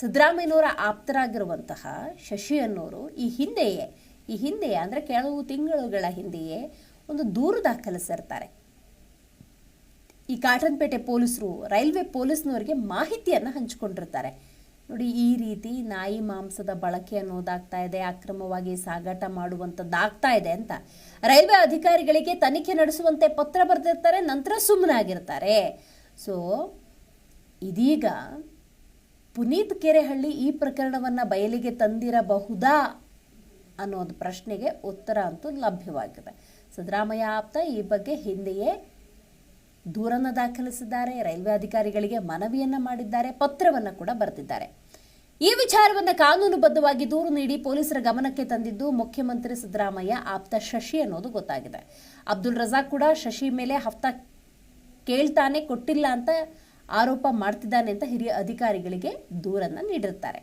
ಸಿದ್ದರಾಮಯ್ಯನವರ ಆಪ್ತರಾಗಿರುವಂತಹ ಶಶಿ ಅನ್ನೋರು ಈ ಹಿಂದೆಯೇ ಈ ಹಿಂದೆಯೇ ಅಂದರೆ ಕೆಲವು ತಿಂಗಳುಗಳ ಹಿಂದೆಯೇ ಒಂದು ದೂರು ದಾಖಲಿಸಿರ್ತಾರೆ. ಈ ಕಾಟನ್ಪೇಟೆ ಪೊಲೀಸರು, ರೈಲ್ವೆ ಪೊಲೀಸ್ನವರಿಗೆ ಮಾಹಿತಿಯನ್ನು ಹಂಚಿಕೊಂಡಿರ್ತಾರೆ. ನೋಡಿ, ಈ ರೀತಿ ನಾಯಿ ಮಾಂಸದ ಬಳಕೆ ಅನ್ನೋದಾಗ್ತಾ ಇದೆ, ಅಕ್ರಮವಾಗಿ ಸಾಗಾಟ ಮಾಡುವಂಥದ್ದಾಗ್ತಾ ಇದೆ ಅಂತ. ರೈಲ್ವೆ ಅಧಿಕಾರಿಗಳಿಗೆ ತನಿಖೆ ನಡೆಸುವಂತೆ ಪತ್ರ ಬರೆದಿರ್ತಾರೆ, ನಂತರ ಸುಮ್ಮನಾಗಿರ್ತಾರೆ. ಸೊ ಇದೀಗ ಪುನೀತ್ ಕೆರೆಹಳ್ಳಿ ಈ ಪ್ರಕರಣವನ್ನು ಬಯಲಿಗೆ ತಂದಿರಬಹುದಾ ಅನ್ನೋದು ಪ್ರಶ್ನೆಗೆ ಉತ್ತರ ಅಂತೂ ಲಭ್ಯವಾಗಿದೆ. ಸಿದ್ದರಾಮಯ್ಯ ಆಪ್ತ ಈ ಬಗ್ಗೆ ಹಿಂದೆಯೇ ದೂರನ್ನು ದಾಖಲಿಸಿದ್ದಾರೆ, ರೈಲ್ವೆ ಅಧಿಕಾರಿಗಳಿಗೆ ಮನವಿಯನ್ನ ಮಾಡಿದ್ದಾರೆ, ಪತ್ರವನ್ನು ಕೂಡ ಬರೆದಿದ್ದಾರೆ. ಈ ವಿಚಾರವನ್ನು ಕಾನೂನುಬದ್ಧವಾಗಿ ದೂರು ನೀಡಿ ಪೊಲೀಸರ ಗಮನಕ್ಕೆ ತಂದಿದ್ದು ಮುಖ್ಯಮಂತ್ರಿ ಸಿದ್ದರಾಮಯ್ಯ ಆಪ್ತ ಶಶಿ ಅನ್ನೋದು ಗೊತ್ತಾಗಿದೆ. ಅಬ್ದುಲ್ ರಜಾಕ್ ಕೂಡ ಶಶಿ ಮೇಲೆ ಹಫ್ತಾ ಕೇಳ್ತಾನೆ, ಕೊಟ್ಟಿಲ್ಲ ಅಂತ ಆರೋಪ ಮಾಡ್ತಿದ್ದಾನೆ ಅಂತ ಹಿರಿಯ ಅಧಿಕಾರಿಗಳಿಗೆ ದೂರನ್ನ ನೀಡಿರ್ತಾರೆ